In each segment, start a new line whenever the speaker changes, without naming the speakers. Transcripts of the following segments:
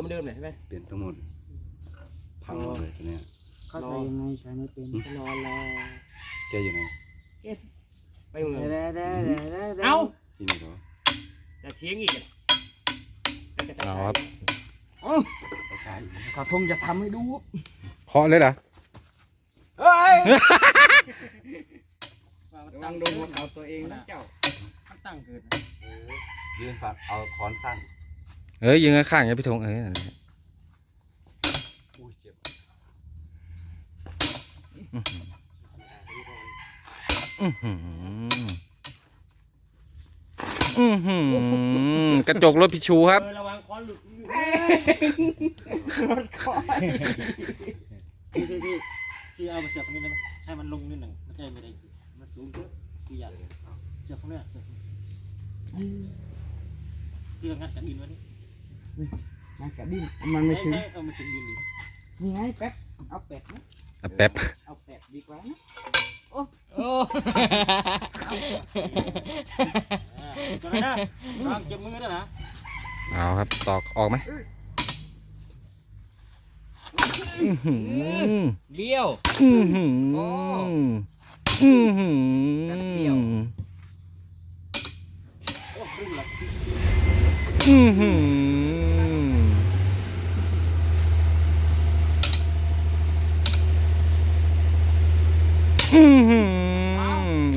เหมือนเดิมเลยใช่ไหม
เปลี่ยนทั้งหมดพังหมดเลยตัวเนี้ย
เขาใส่ยังไงใส่ไม่เป็น
นอนแล้ว
แกอยู่ไหน
ไปเมือง
เด้อเด้อเด้อเด้อเด้อ
เอ้า
ที่นี่เหรอ
จะเทียงอีกอะ
เอาครับ
ไปใช้อยู่
กระทงจะทำให้ดู
เคาะเลยเหรอ
เฮ้ย
ระวังโดนหัวเขาตัวเองนะเจ้า
มันตั้งเกิด
ยืนฝักเอาค้อนสั้น
เอ้ยยิงข้างๆอย่าพี่ธงเอ้ยนั่นแหละ
อุ้ยเจ็บ
อื้อหืออือหือกระจกรถพิชูครับ
เออระวังค้อนหลุดอยู่
พี่พี่พี่พี่เอามาเสียบตรงนี้ได้ไหมให้มันลงนิดหนึ่งมันจะไม่ได้มันสูงเยอะพี่อยากเสียบตรงนี้เสียบตรงนี้พี่ก็งัดกับดินไว้นี่
มากระดิ่งมันไม่
ให้
ถึง
ให้เอามาถึงดินดิ
นี่ไงแป๊บเอาแป๊บนะ
อะแป๊บ
เอาแป๊บดีกว่านะ
โอ้
อ่าตัวนั้นนะระวังเจ็บมือด้วยนะ
เอาครับตอกออกไหมอื้อหือ
เบี้ยว
อื้อหือ
โอ้
อื้อหื
แป๊บเดียว
อ
โอ้ครึ่งละ
อื้อหือ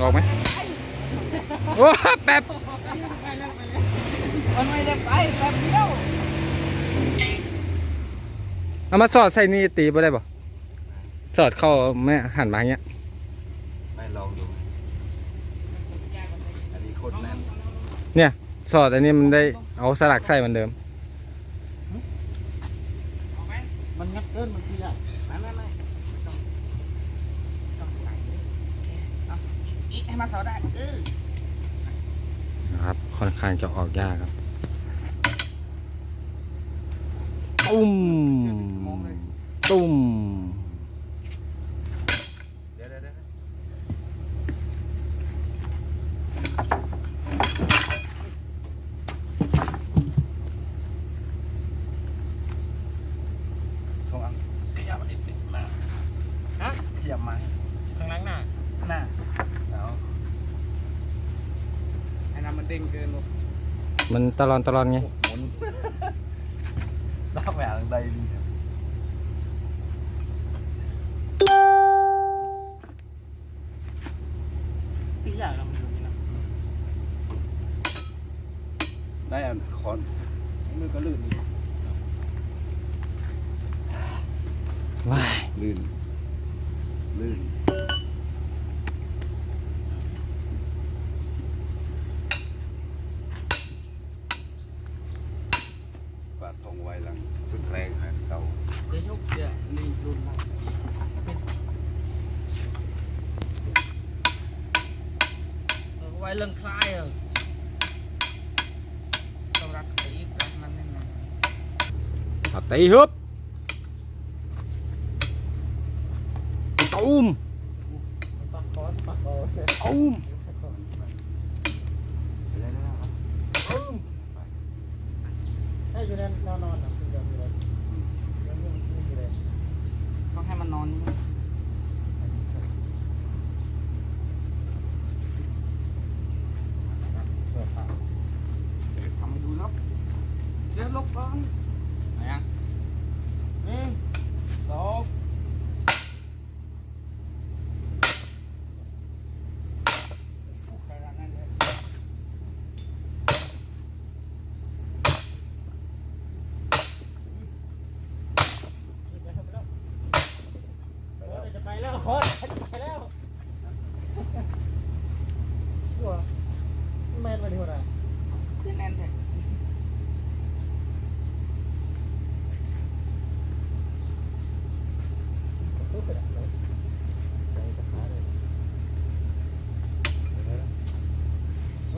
ออกไหมโอ้แป๊บ
มันไม่ได้ไปแป๊บเดียว
เอามาสอดใส่นี่ตีบ่ได้บ่สอดเข้าแม่หันมาอย่างเงี้ย
ไม่ลองดูอันนี้โคตรแน่น
เนี่ย สอดอันนี้มันได้เอาสลักใส่เหมือนเดิม
มันงัดเกินมันพี่ใหญ่
ไม่ไม่ไม่ต้องต้องใส่เอาอีก ให้มันสอดได้เออ
นะครับ ค่อนข้างจะออกยากครับตุ้มตุ้ม
เดี๋ยวเดี๋ยวเดี๋ยว
ทองอังขยับมานิดนึงมาฮะขยับมา
ข้างหลังหน้า
หน้าเอา
ไอ้นั่นมันเด้งเกินหมด
มันตลอนตลอนไง
ดอกแหวนใดดี
พี่ใหญ่เรามันอยู่นี่นะ
ได้อันค้อนสั้น
ไอ้มือก็ลื่นอีก
ว้าย
ลื่นลื่นปาดทองไว้หลังสุดแรงฮะเตา
เดี๋ยวยกเดี๋ยวลีรุนมา เออไว้เรื่องคลายเออต้องรักตีกันมันนี่นะ
เอาตีฮึบตุ้ม
ปักคอนปักคอ
ตุ้ม
ให้อยู่ในนอนนอนนะพี่เดียวอยู่เลยยังไม่ไม่อยู่เลย
ต้องให้มันนอนนี่
เปิดปาก
ทำให้ดูแล้วเดี๋ยวลบก่อน
ไหนอะหนึ่งสอง
ผูกใครละนั่นเลย
จะไปแล้วคอนจะไปแล้วชัวร์แมนมาดีกว่า
ขึ้นแน่นแท้
ปุ๊บไปแล้วใส่กระถาเลยเฮ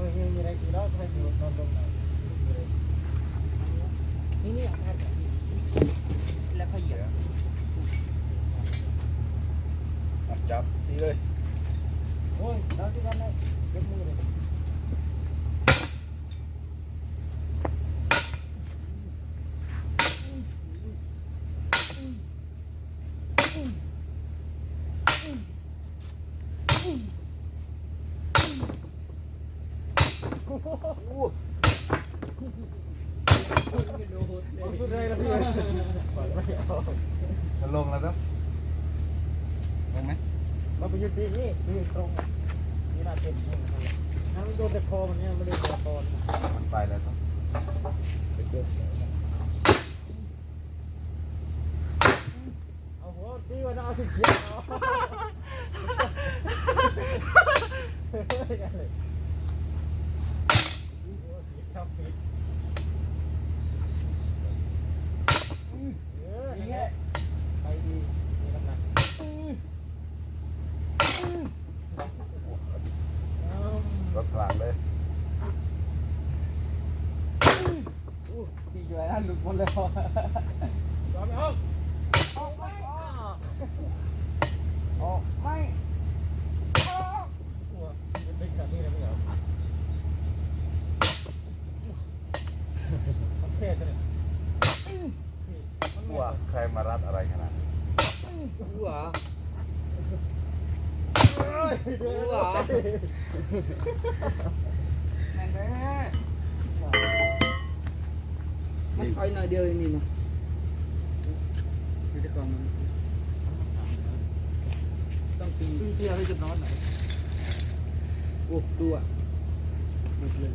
้ยมีอะไรกินแล้วให้ดูนอนลงหน่อย
นี่นี่อาการแบบนี้แล้วเขาเหยียบ
จับนี่เลย
โอ้ยแล้วที่นั่นเลยเก็บมือเลย สุดเลยแล้วพี่ปล่อยไม่เอา
มันลงแล้วครับ
ลงไหม
เราไปยืนดีนี่ยืนตรงนี่น่าเต็มนี่ถ้ามันโดนแต่คอมันเนี่ยไม่ได้โดนคอน
มันไปแล้วครับ
เอาหัวตีวันเอาสิเขียวเอาเฮ้ยกันเลยโอ้สีขาวผิดเออนั่นแหละไปดีมีน้ำหนักเอา
รถกลางเลย
ที่ อยู่แล้วหลุดหมดเลย
ยอมไหมเอาออกไปออก
ออกไม่
หัวมันเป็นแบบนี้เลยไม่เหรอโอเคตัวนี้นี่มัน
ก
ไม่
ลัวใครมารัดอะไรขนาดนี้
รู้เหรอ
เอ้ยเดี๋ยว
รู้เหร มันถอยหน่อยเดียวเองนี่นะดูดิก่อนมันต้องตี
ตีเดียวให้จะนอนไหน
โอ้ดูอะหมดเลย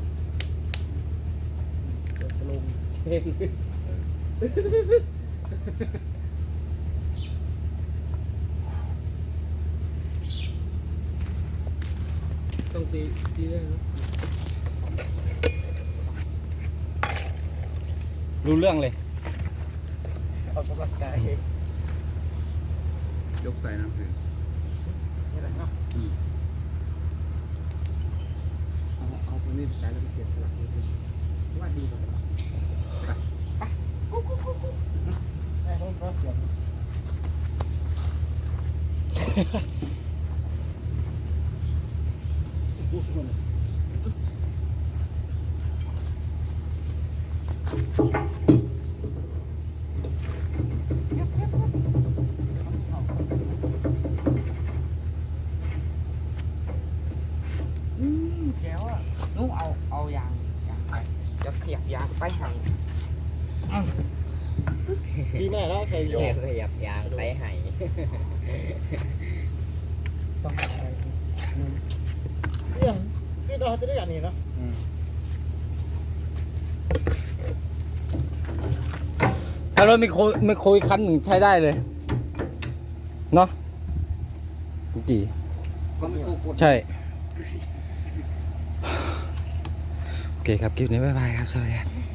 จะลงเช็คต้องตีตีได้นะ
รู้เรื่องเลย
ออกกำลังกาย
ยกใส่น้ำผึ้ง
นี่แหละเนาะ
เอาเอาคนนี้ไปใช้แล้วไปเสียบสลักเลยว่าดีกว่า
แม่ผมก็เสียบ
อืมแก้วอะ นู้เอาเอายางยางใส่จะเสียบยางไปห่าง
ดีแม่แล้วใครโย
แค่
ก
ขยับยางไปให้
ต้องอะไร
เรื่องคือเราจะได้อย่างนี้เนาะ
ถ้ารถไมโครไมโครอีกคันหนึ่งใช้ได้เลย เนาะกุกกี้
ก็ไม่ถูกกด
ใช่ โอเคครับ คลิปนี้ บ๊ายบายครับ สวัสดีครับ